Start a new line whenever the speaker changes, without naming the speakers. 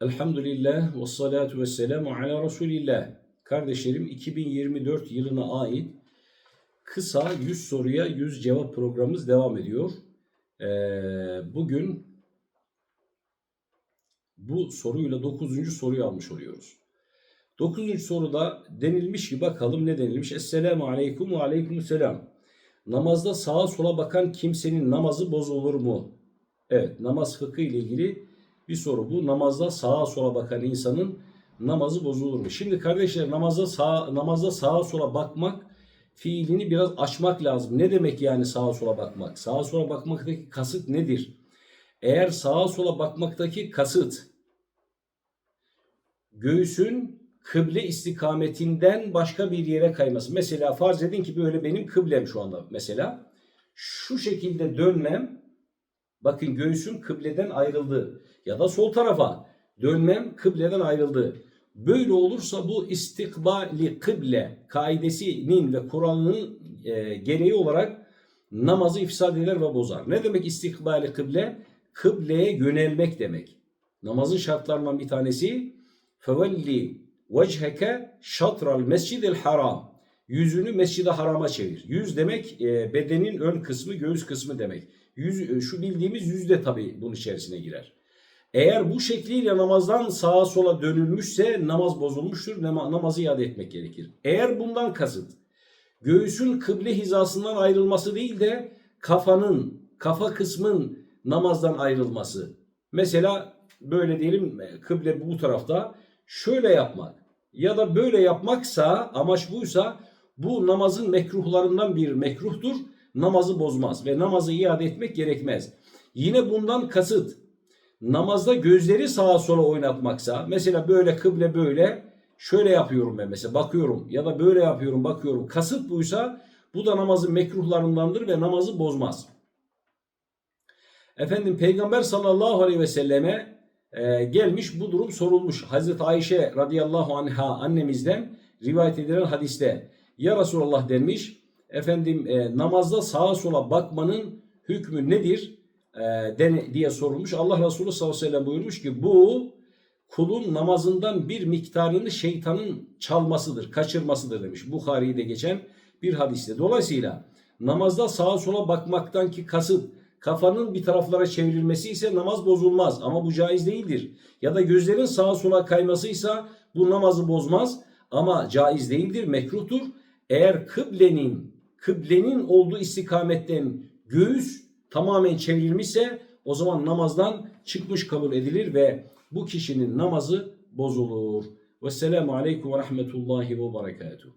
Elhamdülillah ve salatu ve selamu ala Resulillah. Kardeşlerim 2024 yılına ait kısa 100 soruya 100 cevap programımız devam ediyor. Ee, bugün bu soruyla 9. soruyu almış oluyoruz. 9. soruda denilmiş ki bakalım ne denilmiş? Esselamu aleyküm ve aleyküm selam. Namazda sağa sola bakan kimsenin namazı bozulur mu? Evet namaz fıkı ile ilgili bir soru bu. Namazda sağa sola bakan insanın namazı bozulur mu? Şimdi kardeşler namazda sağa, namazda sağa sola bakmak fiilini biraz açmak lazım. Ne demek yani sağa sola bakmak? Sağa sola bakmaktaki kasıt nedir? Eğer sağa sola bakmaktaki kasıt göğsün kıble istikametinden başka bir yere kayması. Mesela farz edin ki böyle benim kıblem şu anda mesela. Şu şekilde dönmem bakın göğsüm kıbleden ayrıldı. Ya da sol tarafa dönmem kıbleden ayrıldı. Böyle olursa bu istikbali kıble kaidesinin ve kuralının e, gereği olarak namazı ifsad eder ve bozar. Ne demek istikbali kıble? Kıbleye yönelmek demek. Namazın şartlarından bir tanesi fevelli vecheke şatral mescidil haram. Yüzünü mescide harama çevir. Yüz demek e, bedenin ön kısmı, göğüs kısmı demek. Yüz, e, şu bildiğimiz yüz de tabii bunun içerisine girer. Eğer bu şekliyle namazdan sağa sola dönülmüşse namaz bozulmuştur. Nam- namazı iade etmek gerekir. Eğer bundan kasıt göğsün kıble hizasından ayrılması değil de kafanın, kafa kısmın namazdan ayrılması. Mesela böyle diyelim e, kıble bu tarafta şöyle yapmak ya da böyle yapmaksa amaç buysa bu namazın mekruhlarından bir mekruhtur. Namazı bozmaz ve namazı iade etmek gerekmez. Yine bundan kasıt namazda gözleri sağa sola oynatmaksa mesela böyle kıble böyle şöyle yapıyorum ben mesela bakıyorum ya da böyle yapıyorum bakıyorum kasıt buysa bu da namazın mekruhlarındandır ve namazı bozmaz. Efendim Peygamber sallallahu aleyhi ve selleme e, gelmiş bu durum sorulmuş. Hazreti Ayşe radıyallahu anha annemizden rivayet edilen hadiste ya Resulallah denmiş efendim e, namazda sağa sola bakmanın hükmü nedir e, den, diye sorulmuş. Allah Resulü sallallahu aleyhi ve sellem buyurmuş ki bu kulun namazından bir miktarını şeytanın çalmasıdır, kaçırmasıdır demiş. Bukhari'de geçen bir hadiste. Dolayısıyla namazda sağa sola bakmaktan ki kasıt kafanın bir taraflara çevrilmesi ise namaz bozulmaz ama bu caiz değildir. Ya da gözlerin sağa sola kaymasıysa bu namazı bozmaz ama caiz değildir, mekruhtur. Eğer kıblenin kıblenin olduğu istikametten göğüs tamamen çevrilmişse o zaman namazdan çıkmış kabul edilir ve bu kişinin namazı bozulur. Vesselamu aleyküm ve rahmetullahi ve berekatuhu.